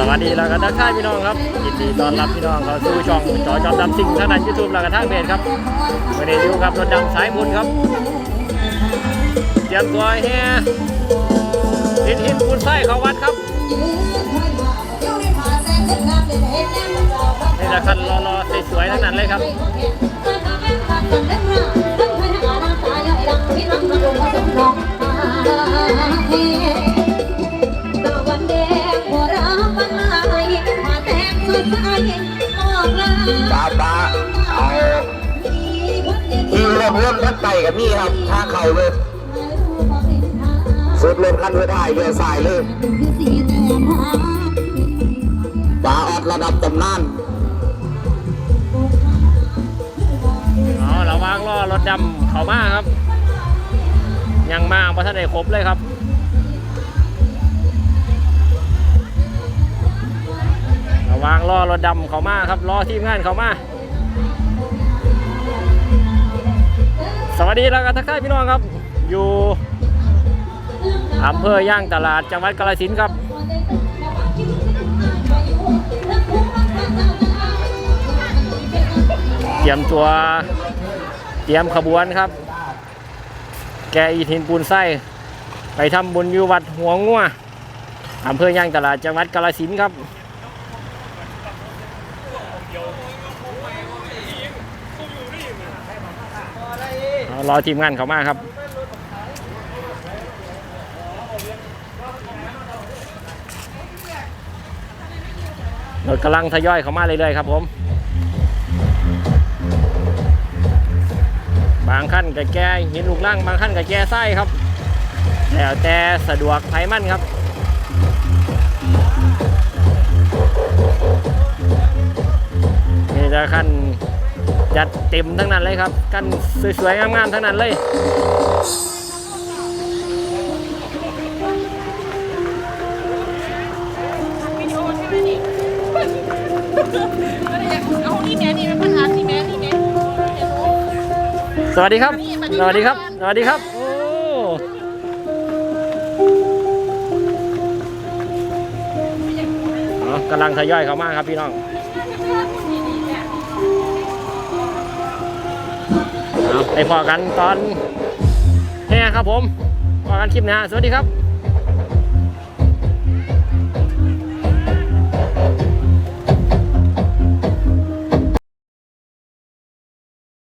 สวัสดีแล้วก็ทักทายพี่น้องครับยินดีต้อนรับพี่น้องเข้าสู่ช่องจอจอมดำสิ่งทางด้านยูทูบแล้วก็ทางเพจครับวันนี้อยู่กับรถดำสายบุญครับเตรียมตัวแห่หินหินปูนไส้เขาวัดครับนี่ละคันรอๆสวยๆทั้งนั้นเลยครับ ป้าป้าเอาที่เริ่มเริ่มทักไต่กับนี่ครับท่าเข่าเลยสุดเริ่มขั้นเพื่อได้เรือสายเลยปลาออดระดับตำนานอ๋อระวังล้อรถดำเขามาครับ ยังมาเพราะท่านได้ครบเลยครับ ระวังล้อรถดำเขามาครับล้อทีมงานเขามาสวัสดีแล้วก็ทักทายพี่น้องครับ อยู่อำเภอย่างตลาดจังหวัดกาฬสินธุ์ครับเตรียมตัวเตรียมขบวนครับ แกอีทินปูนไส้ ไปทำบุญอยู่วัดหัวงัวอำเภอย่างตลาดจังหวัดกาฬสินธุ์ครับ เอา รอทีมงานเขามาครับ รถกำลังทยอยเขามาเรื่อยๆครับผม บางขั้นกับแกหินลูกล่างบางขั้นกับแกไส้ครับแล้วแต่สะดวกไผมั่นครับนี่จะขั้น จัดเต็มทั้งนั้นเลยครับ กันสวยๆ งามๆ ทั้งนั้นเลยสวัสดีครับ สวัสดีครับ สวัสดีครับ โอ้อ๋อกำลังทยอยเข้ามาครับพี่น้อง ไปพอกันตอนแห่ครับผมพอกันคลิปหน้าสวัสดีครับ